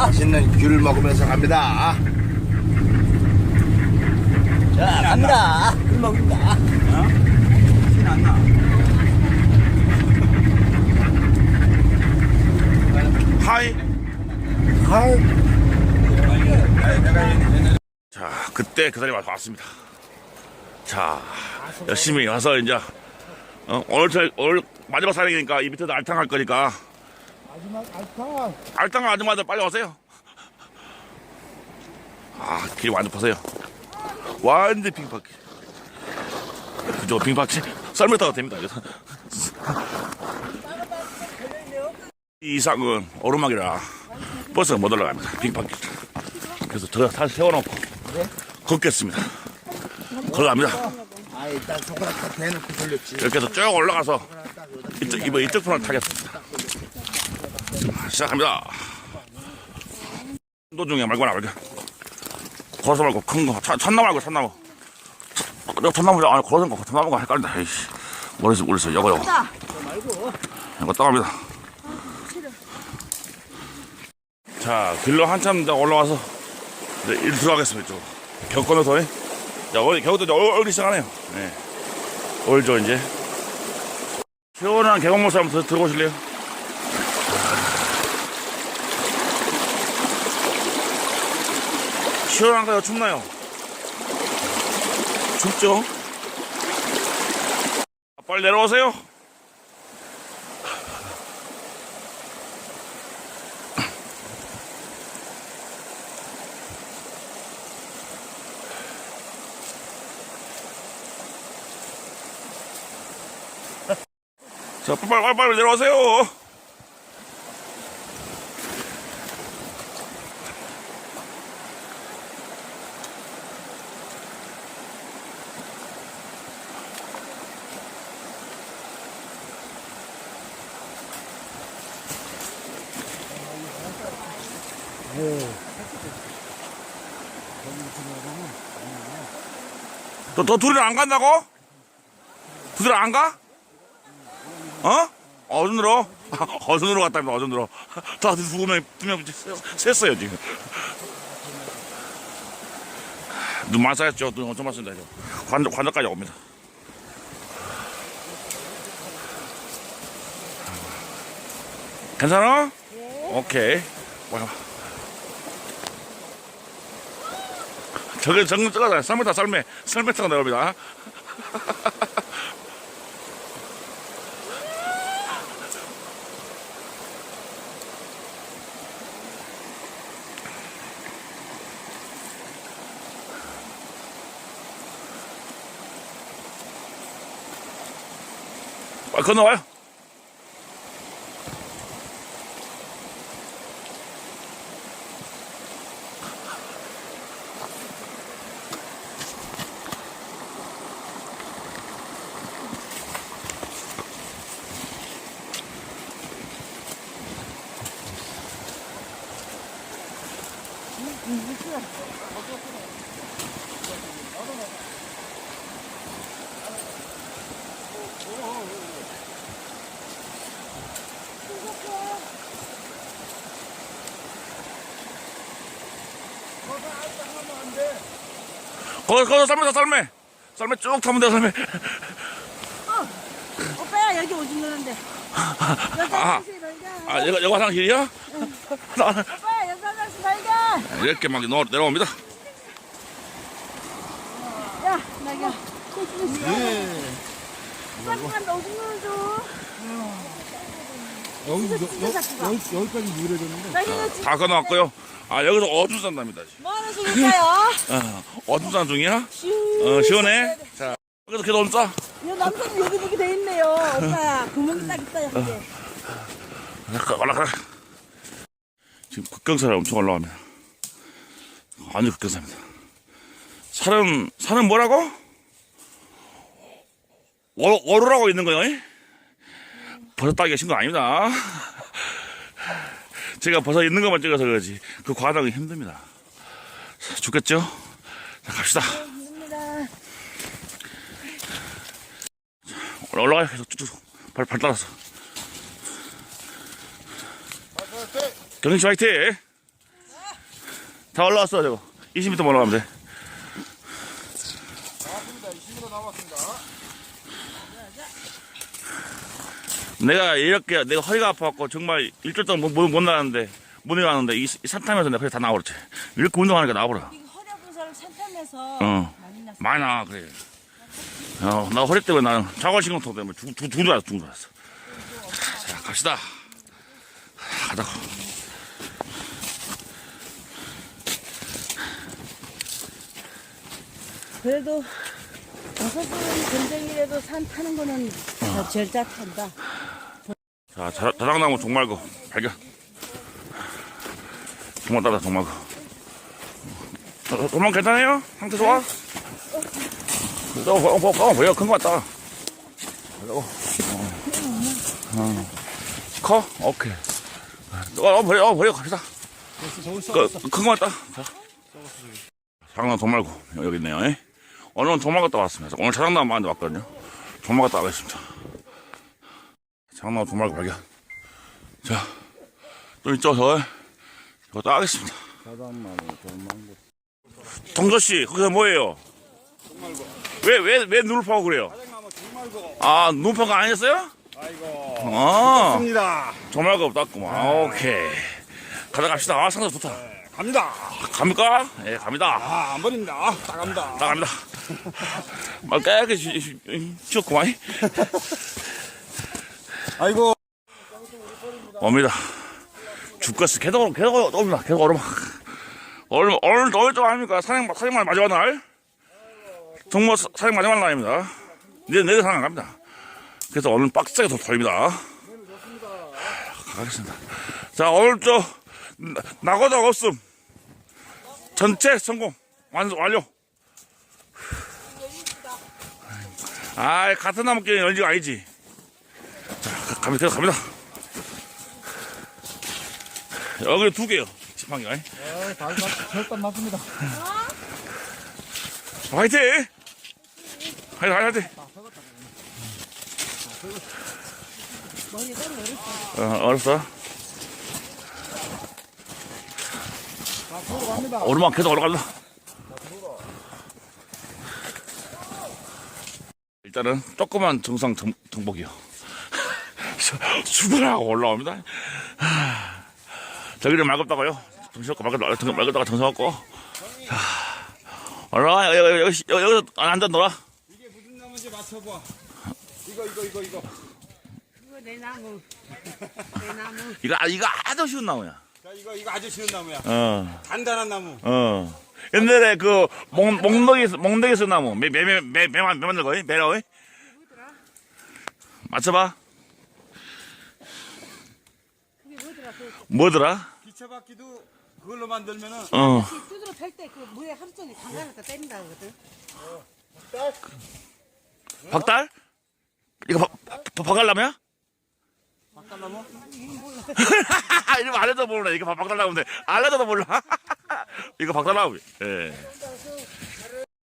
맛있는 귤 먹으면서 갑니다. 자, 갑니다. 물 먹습니다. 신안 나. 하이. 하이. 자, 그때 그 자리에 와서 왔습니다. 자, 열심히 와서 이제 어, 오늘 저, 오늘 마지막 사령이니까 이 밑에도 알탕 할 거니까 마지막 알탕. 알탕 아줌마들 빨리 오세요. 아, 길 완전 보세요. 완전 빙박기. 그죠, 빙박기. 썰매 타도 됩니다. 그래서. 이 이상은 오르막이라 버스가 못 올라갑니다. 빙박기. 그래서 저 다시 세워놓고 걷겠습니다. 걸어갑니다. 아, 일단 손가락 딱 대놓고 돌렸지. 이렇게 해서 쭉 올라가서 이쪽, 이번 이쪽 편을 타겠습니다. 시작합니다. 도중에 말거나 말게. 고서 말고 큰 거, 차, 참나무 말고 참나무. 차, 참나무, 아니, 고서 거, 참나무가 헷갈린다. 에이씨. 머리서, 머리서, 요거, 요거. 이거 떠갑니다. 자, 길로 한참 더 올라와서 이제 일 들어가겠습니다. 이쪽. 겨 건너서. 자, 어디, 겨우도 이제 올- 올기 시작하네요. 네. 올죠, 이제. 시원한 계곡물 한번 들어보실래요? 시원한가요? 춥나요? 춥죠? 아, 빨리 내려오세요. 자, 빨리, 빨리, 빨리 내려오세요. 너, 너 둘이는 안 간다고? 둘이 안 가? 어? 어른으로? 어른으로 갔답니다, 어른으로. 다들 두 명, 두명 셌어요, 지금. 눈만 쌓였죠. 눈 엄청 많습니다. 이제. 관절, 관절까지 옵니다. 괜찮아? 오케이. 와. 저기 정글 찍어서 썰매타 썰매 썰매 타고 내려옵니다. 아, 건너와요. 거기, 거기 썰매다, 썰매. 썰매 쭉 타면 돼, 썰매. 오빠야 여기 오줌 누는데 아, 여자 씨 발견 아, 여기, 여기 화장 길이야? 오빠야 여자 씨 발견 이렇게 막 내려- 내려옵니다. 야 오줌 누는 여기, 진짜 작다. 여기, 여 기까지 유래졌는데. 나경아 지금 다 건너왔고요. 아, 여기서 어둠 산답니다. 지금. 뭐 하는 중일까요? 어, 어둠 산 중이야? 어, 시원해? 자, 여기서 계속 온 싸. 이 남편이 여기 보게 돼 있네요 오빠야 구멍이 딱 있다 여기 올라가, 올라가. 지금 극경사를 엄청 올라갑니다. 완전 극경사입니다. 살은, 살은 뭐라고? 워, 워루라고 있는 거요? 이? 버섯 따기가 신거 아닙니다. 제가 버섯 있는 것만 찍어서 그러지. 그 과정이 힘듭니다. 자, 죽겠죠? 자, 갑시다. 올라가요. 계속 쭉쭉. 발, 발 따라서. 경씨 화이팅! 다 올라왔어, 저거. 20m 올라가면 돼. 내가 이렇게, 내가 허리가 아파갖고 정말 일주일 동안 못, 못, 못 나가는데, 못 일어나는데, 이, 이 산 타면서 내가 허리 다 나와버렸지. 이렇게 운동하니까 나와버려. 이거 허리 아픈 사람 산 타면서 어. 많이 났어. 많이 나, 그래. 어, 나 허리 때문에 나는 자골신경통 때문에 죽, 죽, 죽는 줄 알았어, 죽는 줄 알았어. 자, 갑시다. 가자고. 그래도 여섯 분 전쟁이라도 산 타는 거는 다 절작한다. 자, 자, 자작나무 종말고 발견. 종말 따다 종말고. 어, 도망 괜찮아요? 상태 좋아? 어, 어, 어, 어, 보여. 큰거 같다. 어, 어. 커? 오케이. 어, 어, 보여, 어, 보여. 갑시다. 그, 큰거 같다. 자. 자작나무 종말고. 여기 있네요. 예? 오늘은 종말 갔다 왔습니다. 오늘 자작나무 많은데 왔거든요. 종말 갔다 가겠습니다. 장나무 두 마리 발견. 자, 또 있죠, 저. 이거 따겠습니다. 동서씨, 거기서 뭐예요? 왜, 왜, 왜 눈을 파고 그래요? 아, 눈 파고 아니었어요? 아이고. 아, 갑니다. 정말가 땄구만. 아, 오케이. 가다 갑시다. 아, 상자 좋다. 갑니다. 갑니까? 예, 갑니다. 아, 안 버립니다. 나갑니다. 나갑니다. 말 깨끗이 치웠구만. 아이고. 옵니다. 죽겠어. 계속, 계속 옵니다. 계속 얼음. 얼음, 오늘 어일 줄 아닙니까? 사냥, 사냥말 마지막 날. 정모 사- 사냥 마지막 날입니다. 이제 내일 사냥 갑니다. 그래서 오늘 빡세게 더 돌립니다. 가겠습니다. 자, 오늘 저, 나- 나고도 없음. 전체 성공. 완, 완료. 아, 같은 나무끼리 열지가 아니지. 자, 가- 갑니다. 계속 갑니다. 여기 두 개요. 지팡이가. 아, 다 절단 났습니다. 화이팅! 화이팅, 화이팅! 어? 갑니다. 오르막 계속 올라간다. 일단은 조그만 정상 정, 정복이요. 수분하고 올라옵니다. 하, 저기는 맑았다고요. 정신없고 맑았다, 정- 맑았다가 정신없고. 자, 올라와, 여기, 여기, 여기, 여기, 여기서 앉아 놀아. 이게 무슨 나무인지 맞춰봐. 이거, 이거, 이거, 이거. 그거 내 나무. 내 나무. 이거, 아, 이거 아주 쉬운 나무야. 자, 이거, 이거 아주 쉬운 나무야. 어. 단단한 나무. 어. 옛날에 그 목, 목록이 목록이 쓴 나무 매매매매매 만들 거이 매라고 맞춰봐 그게 뭐더라? 그 뭐더라 기차바퀴도 그걸로 만들면은 어 두드러 팰때 그 물에 하루 종일 담가놨다 때린다 그거든. 박달 이거 박 박달나무야 박달나무? 이러면 알려도 모르네 이거 박달나무인데 알려도 몰라. 이거 박달나무 예.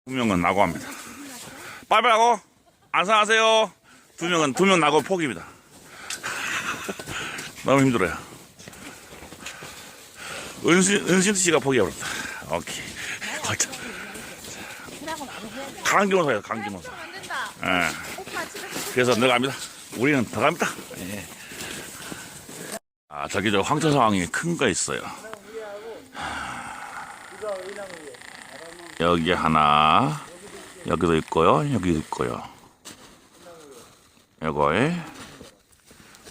두 명은 나고 합니다. 빨리빨리 하고 안녕하세요. 두 명은 두 명 나고 포기입니다. 너무 힘들어요. 은신 은신 씨가 포기해버렸다. 오케이. 거기다 강기노사예요 강기노사. 예. 그래서 내려갑니다. 우리는 더 갑니다. 예. 아 저기 저 황토 상황이 큰 거 있어요. 여기 하나 여기도 있고요 여기도 있고요. 요거에.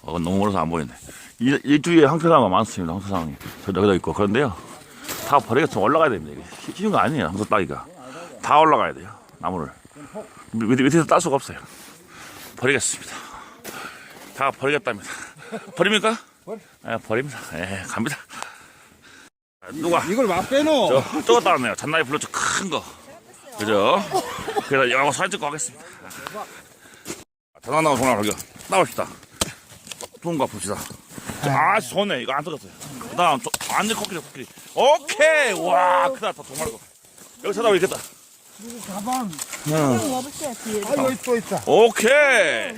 어 너무 멀어서 안 보이네. 이, 이쪽에 황토상황 많습니다 황토상황이. 저 여기도 있고. 그런데요 다 버리겠어 올라가야 됩니다. 이게 쉬운 거 아니에요 황토 따기가. 다 올라가야 돼요 나무를. 밑, 밑에서 딸 수가 없어요. 버리겠습니다. 다 버리겠답니다. 버립니까? 버려. 예, 버립니다 예 갑니다 누가 이걸 막 빼놓어. 저, 저거 따랐네요. 잔나이 블루츠 큰 거. 그죠? 그래서 영어 사진 찍고 하겠습니다. 전화 나온 전화 발견. 나옵시다. 통과 봅시다. 아, 손에 이거 안 터졌어요. 그 다음, 완전 코끼리, 코끼리. 오케이! 와, 크다. 더 정말 거. 여기 찾아오겠다 가방. 아, 여기 또 있다. 오케이!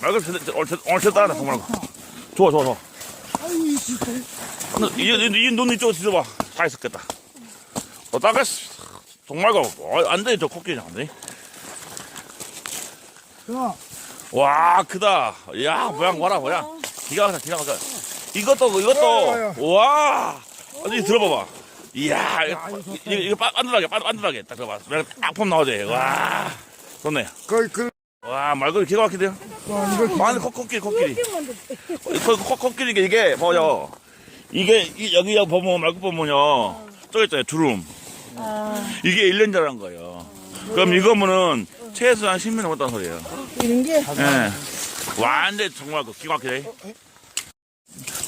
말고 오늘 오늘 됐다. 정말 거. 좋아, 좋아, 좋아. 아유, 이. 이, 이, 이, 눈 이쪽으로 뒤져봐. 다 있었겠다. 어, 따겠습니다. 정말 가, 어, 안 돼, 저 코끼리 안 돼. 형, 와, 크다. 야, 모양 봐라, 모양. 기가 막혀, 기가 막혀. 이것도, 이것도. 와. 아니, 들어봐봐. 이야, 이거, 이거, 이거 빤- 빤듯하게, 빤- 빤듯하게. 딱 들어봐. 내가 딱폼 나오지. 와. 좋네. 그, 그, 와, 말고 기가 막히대요. 많은 코, 코끼리, 코끼리. 이게, 이게, 뭐요. 이게, 이- 여기, 여기 보면, 말고 보면요. 저기 있잖아요, 주름. 이게 1년 자란 거예요. 그럼 이거면은 최소 한 10년 넘었다는 소리예요. 이런 게 예. 완전 정말 그 기가 막히네.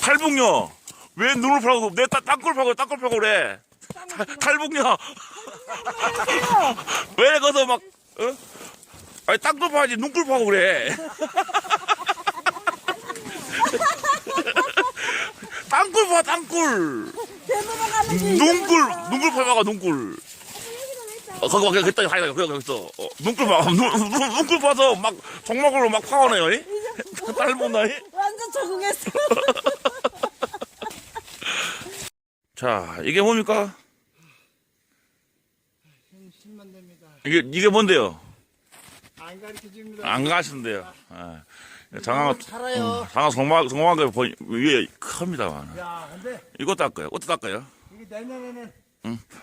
탈북녀. 왜 눈을 파고, 내 땅, 땅굴 파고, 땅굴 파고 그래. 탈- 탈북녀. 왜 거기서 막, 어? 아니, 땅굴 파지, 눈굴 파고 그래. 땅굴 파, 땅굴. 눈굴, 눈굴 파봐가, 눈굴. 어, 거기, 거기, 그때, 하이다, 거기, 거기 있어. 어, 눈굴 파, 눈, 눈, 눈굴 파서 막, 정막으로 막 파오네요, 이? 딸 못 나이? 완전 적응했어. 자, 이게 뭡니까? 10만 됩니다. 이게, 이게 뭔데요? 안 가르쳐 줍니다. 안 가신대요. 예. 장화가, 살아요. 장화 성막, 성막에 보 위에 큽니다만. 야, 근데 이거 닦아요. 옷도 닦아요. 이게 내년에는,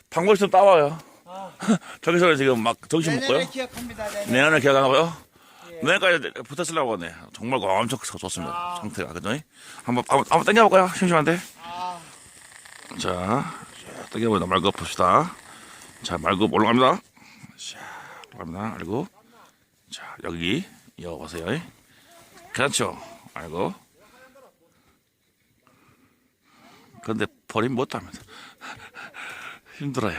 방법 있으면 따와요. 아, 저기서 지금 막 정신. 내년에 기억합니다. 내년. 내년에 기억하나 봐요? 내년까지 붙어 쓰려고 하네. 정말 엄청 좋습니다. 아. 상태가. 그죠? 한번, 한번, 한번 당겨볼까요? 심심한데. 아, 자, 당겨보자. 말고 봅시다. 자, 말고 올라갑니다. 자, 올라갑니다. 알고. 자, 여기 이어 보세요. 그렇죠. 알고. 근데 버림 못합니다. 힘들어요.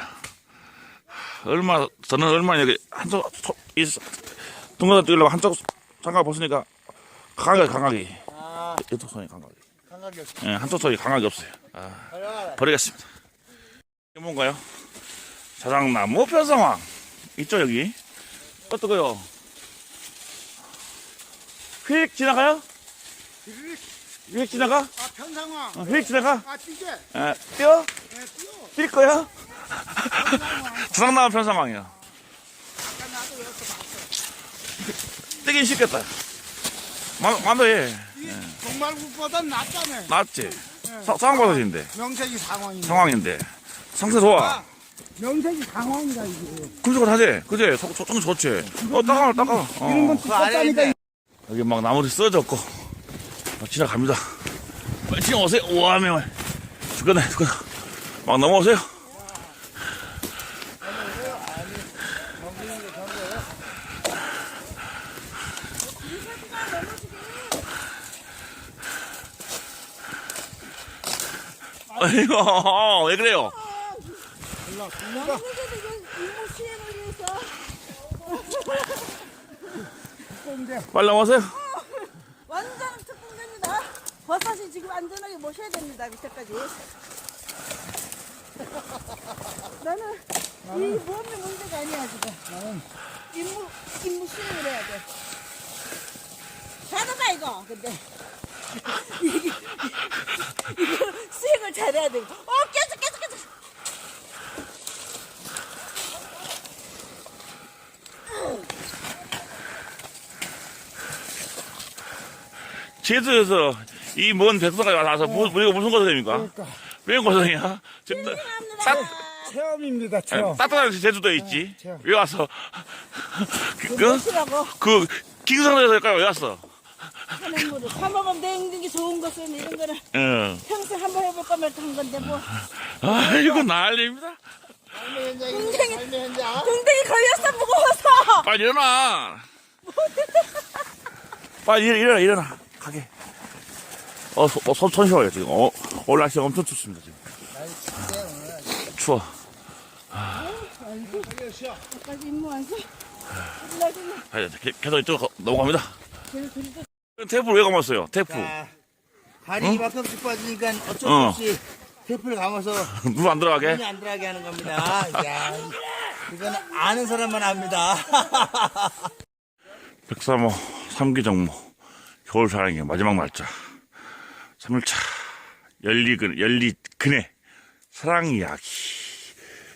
얼마, 저는 얼마 여기 한쪽, 소- 이 동영상 찍으려고 한쪽 장갑 벗으니까 강하게, 강하게. 아, 이쪽 손이 강하게. 감각이 없어. 예, 한쪽 손이 강하게 없어요. 아. 버리겠습니다. 이게 뭔가요? 자작나무 편상황. 있죠, 여기? 어떠고요? 휙 지나가요? 휙 지나가? 아, 편상황. 어, 휙 지나가? 아, 뛰게. 에, 뛰어? 네, 뛰어. 뛸 거야? 자작나무 편상황이요. 아까 나도 여기서 봤어. 뛰긴 쉽겠다. 만, 만도 해. 동말국보단 낫다네. 낫지? 사- 상황버섯인데. 명색이 상황이네. 상황인데. 상태 좋아. 아, 명색이 상황이다, 이게. 굵직굵 하지? 그지? 좀 좋지? 어, 따가워, 따가워. 어. 이런 건 두껍다니까. 여기 막 나무리 써졌고 막 지나갑니다. 빨리 지나오세요. 우와 매월 죽겠네 죽겠네. 막 넘어오세요. 아이고 왜 그래요? 빨리 넘어오세요. 완전 특공됩니다. 버섯이 지금 안전하게 모셔야 됩니다. 밑에까지. 나는 이 몸이 문제가 아니야 지금. 나는 임무 임무 수행을 해야 돼. 잘하다 이거. 근데 이게 이거 수행을 잘해야 돼. 어 계속 계속 계속. 제주에서 이 먼 백성까지 와서 무, 우리가 무슨 고생입니까? 왜 고생이야? 지금 따, 체험입니다, 따, 체험. 따뜻한 제주도에 있지. 체험. 왜 와서? 그, 그, 그 기승상에서 왜 왔어? 하는 사 먹으면 냉는 게 좋은 것은 이런 거는 응. 평생 한번 해볼 거면 한 건데 뭐. 아이고 난리입니다. 현장입니다, 삶의 현장. 동댕이 걸렸어 무거워서. 빨리 일어나. 빨리 일, 일어나 일어나 가게. 어, 소, 어, 손, 손 쉬어요 지금. 어, 오늘 날씨 엄청 춥습니다 지금. 추워. 까지 임무 완수. 올라주면 아, 계- 계속 이쪽 넘어갑니다. 걔는 둘이 테이프 왜 감았어요? 테이프. 자, 발이 이밖에 없이 빠지니까 어쩔 수 어. 없이 테이프를 감아서 눈 안 들어가게. 눈이 안 들어가게 하는 겁니다. 야, 이건 아는 사람만 압니다. 백사모 삼기정모 겨울 사랑의 마지막 날짜 3일차 열리근 열리근의 사랑 이야기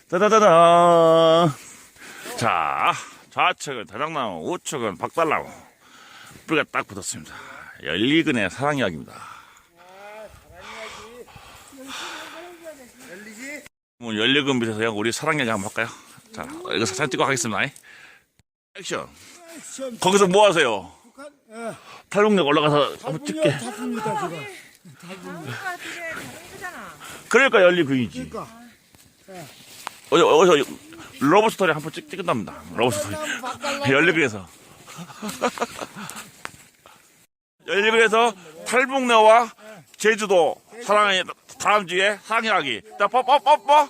따다다다. 자, 좌측은 대장나무, 우측은 박달나무. 뿌리가 딱 붙었습니다. 열리근의 사랑 이야기입니다. 뭐 열리근 밑에서 그냥 우리 사랑 이야기 한번 할까요? 자, 이거 사진 찍고 가겠습니다. 액션. 거기서 뭐 하세요? 탈북역 올라가서 한번 찍게. 탔습니다. 나무가 되게 다른거잖아. 그러니까 열리근이지. 그러니까 어디, 어디서 러브 스토리 한번 찍, 찍은답니다. 러브 스토리. 열리근에서. 열리근에서 탈북내와 제주도 사랑의 다음 주에 상이하기. 자, 뽀뽀뽀뽀.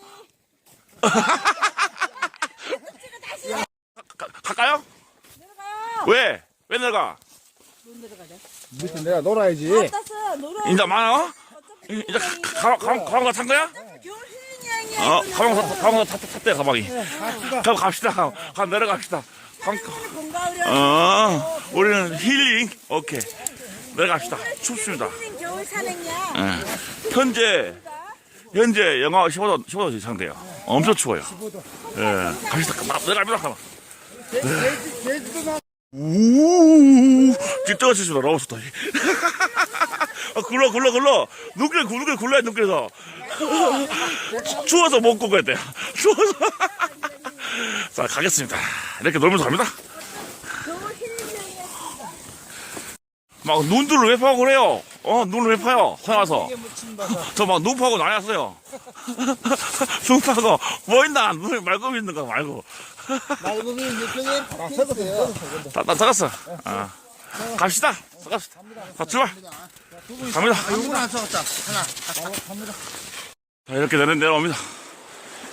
가- 갈까요? 왜? 왜 내가? 밑에 내가 놀아야지. 땄어 놀아. 인자 많아? 이제 가방, 가방, 가방 다탄 거야? 겨울 어. 가방 다, 가방 다, 탔- 탔대, 가방이. 그럼 갑시다. 가, 가 내려갑시다. 가, 건강을 어, 우리는 힐링. 오케이. 내려갑시다. 춥습니다. 힐링 겨울 산행이야. 예. 현재, 현재 영하 15도, 15도 이상 돼요. 엄청 추워요. 예. 갑시다. 제주 제주도 우 우우우. 찌꺼지습니다 러브 스토리. 아, 굴러, 굴러, 굴러. 눈길, 눈길 굴러야, 눈길에서. 추워서 못 굴고 했대요. 추워서. 자, 가겠습니다. 이렇게 놀면서 갑니다. 막 눈들을 왜 파고 그래요? 어, 눈을 왜 파요? 서양 와서. 저 막 눈 파고 나왔어요. 눈 파고, 뭐 있나? 눈을 말고 있는 거 말고. 말고기 육경에 박혔어요. 다, 다, 들었어. 아. 갑시다. 갑시다. 자, 출발. 갑니다. 요건 안 썩었다. 하나. 자, 이렇게 내려, 내려옵니다.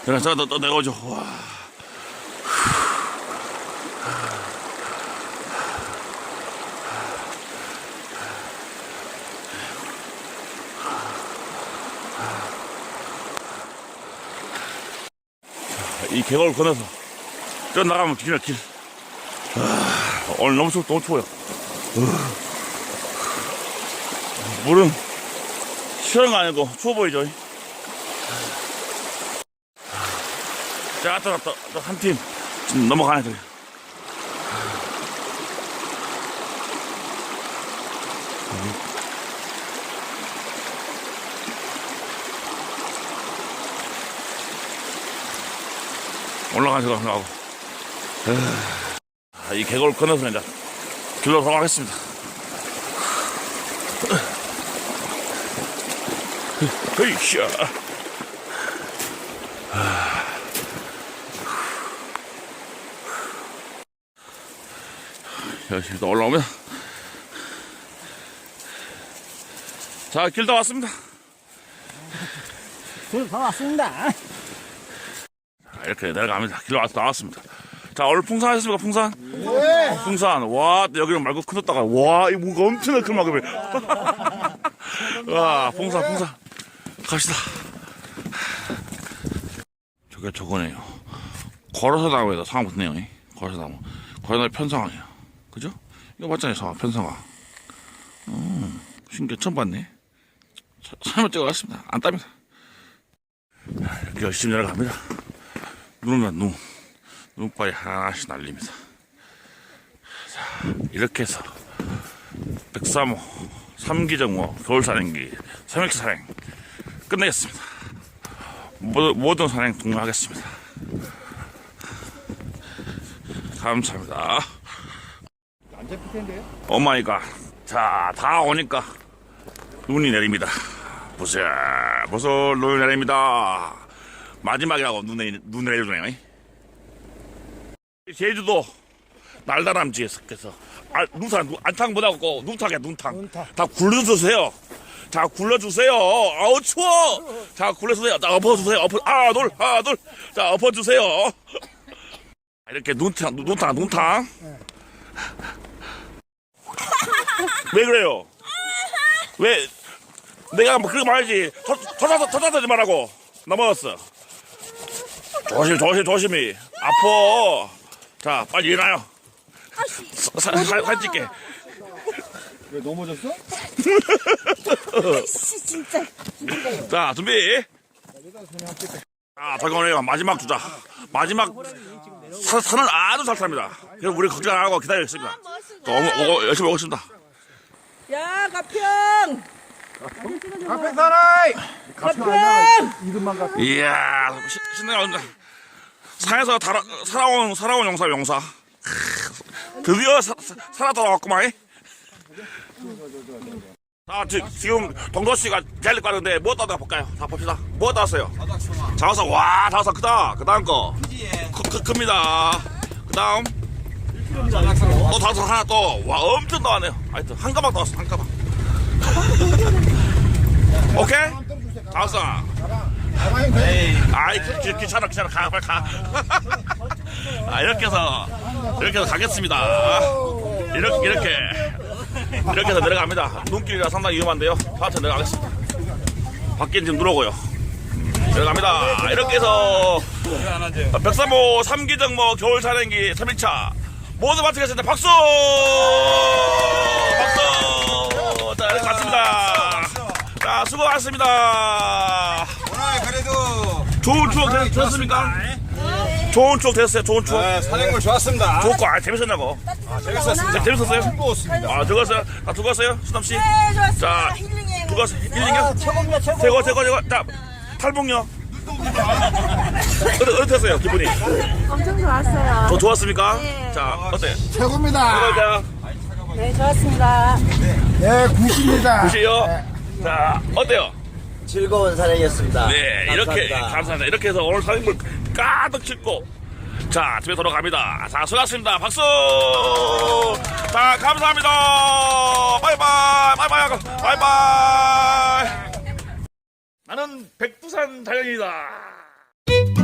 내려, 저, 또, 또 내려오죠. 와. 이 계곡을 건너서 저 나가면 길이나 길. 아, 오늘 너무 추워, 너무 추워요. 어. 물은 시원한 거 아니고 추워 보이죠? 자, 또, 또, 또, 한 팀. 지금 넘어가네, 저기. 올라가시고, 올라가고. 아, 이 계곡을 건너서 이제 길로 돌아가겠습니다. 헤이샤. 열심히 또 올라오면 자, 길 다 왔습니다. 다 왔습니다. 자, 이렇게 내려갑니다. 길 왔, 나왔습니다. 자, 오늘 풍산 하셨습니까, 풍산? 네. 풍산. 와, 여기는 말고 커졌다가, 와, 이 뭐가 엄청나게 큰 막음이. 와, 풍산, 풍산. 갑시다. 저게 저거네요. 걸어서 나무에다 상황 붙네요. 이. 걸어서 나무. 걸어서 편상황이에요. 그죠? 이거 맞잖아요, 상황, 편상황. 음, 신기해, 처음 봤네. 사- 사진을 찍어갔습니다. 안. 자, 이렇게 열심히 내려갑니다. 눈오면 눈. 눈발이 하나씩 날립니다. 자, 이렇게 해서 103호, 3기 정호, 겨울 산행기, 3일차 산행 끝내겠습니다. 모든, 모든 산행 동료하겠습니다. 감사합니다. 안 잡힐 텐데요? 오마이갓. 자, 다 오니까 눈이 내립니다. 보슬, 보슬 눈이 내립니다. 마지막이라고 눈, 내, 눈 내려주네요. 제주도 날다람쥐에서 아, 눈탕, 눈- 안탕 못하고 눈탕에 눈탕. 눈탕. 다 굴려주세요. 자, 굴려주세요. 아우, 추워. 자, 굴려주세요. 자, 엎어주세요. 엎어, 하나, 둘, 하나, 둘. 자, 엎어주세요. 이렇게 눈탕, 눈- 눈탕, 눈탕. 왜 그래요? 왜? 내가 뭐 그렇게 말하지. 저, 저, 저, 저, 저, 지 말라고. 넘어갔어. 조심, 조심, 조심히. 아파. 자, 빨리 일어나요. 사, 사, 사, 사진 찍게. 왜 넘어졌어? 씨 진짜. 자, 준비. 아, 잠깐만요. 마지막 주자. 마지막 사, 산은 아주 잘 탑니다. 그래서 우리 걱정 안 하고 기다리겠습니다. 또 어, 어, 열심히 오겠습니다. 야 가평 앞에 사나이. 가평 이야, 시- 신나게 온다. 산에서 달아, 살아온, 살아온 용사, 용사. 크, 드디어 사, 사, 살아 돌아왔구만. 자, 지, 지금 동도 씨가 제일 빠른데 뭐 따다 볼까요? 자, 봅시다. 뭐 따왔어요? 자화사, 와, 자화사 크다. 그 다음 거. 크, 크, 큽니다. 그 다음. 또 자화사 하나 또. 와, 엄청 나왔네요. 하여튼, 한 가방 나왔어, 한 가방. 오케이? 자화사. 아이 귀- 귀- 귀찮아 귀찮아 가 빨리 가. 아 이렇게 해서 이렇게 해서 가겠습니다. 이렇게 이렇게 이렇게 해서 내려갑니다. 눈길이라 상당히 위험한데요. 저한테 내려가겠습니다. 밖에 지금 누르고요. 내려갑니다. 이렇게 해서 백삼호 3기정모 뭐 겨울 사령기 3일차 모두 마치겠습니다. 박수! 박수! 자 이렇게 갔습니다. 자 수고하셨습니다. 좋은 추억 됐, 됐습니까? 좋은 추억 됐어요. 좋은 추억. 네, 산행물 좋았습니다. 좋고 아 재밌었냐고. 재밌었습니다. 재- 재밌었어요? 즐거웠습니다. 아 죽었어요. 다 죽었어요. 수남 씨. 네 좋았습니다 자 힐링해 죽었어. 힐링이요? 최고입니다, 최고. 최고 최고 최고. 자 탈북요. 어때 어땠어요 기분이? 엄청 좋았어요 더 좋았습니까? 네. 자 어때? 최고입니다. 자네 좋았습니다 네, 굿입니다. 보시요. 자 어때요? 즐거운 사랑이었습니다. 네 이렇게 감사합니다. 감사합니다. 이렇게 해서 오늘 사행물 가득 싣고 자 집에 돌아갑니다. 자 수고하셨습니다. 박수. 자 감사합니다. 바이바이 바이바이 바이바이. 나는 백두산 자연이다.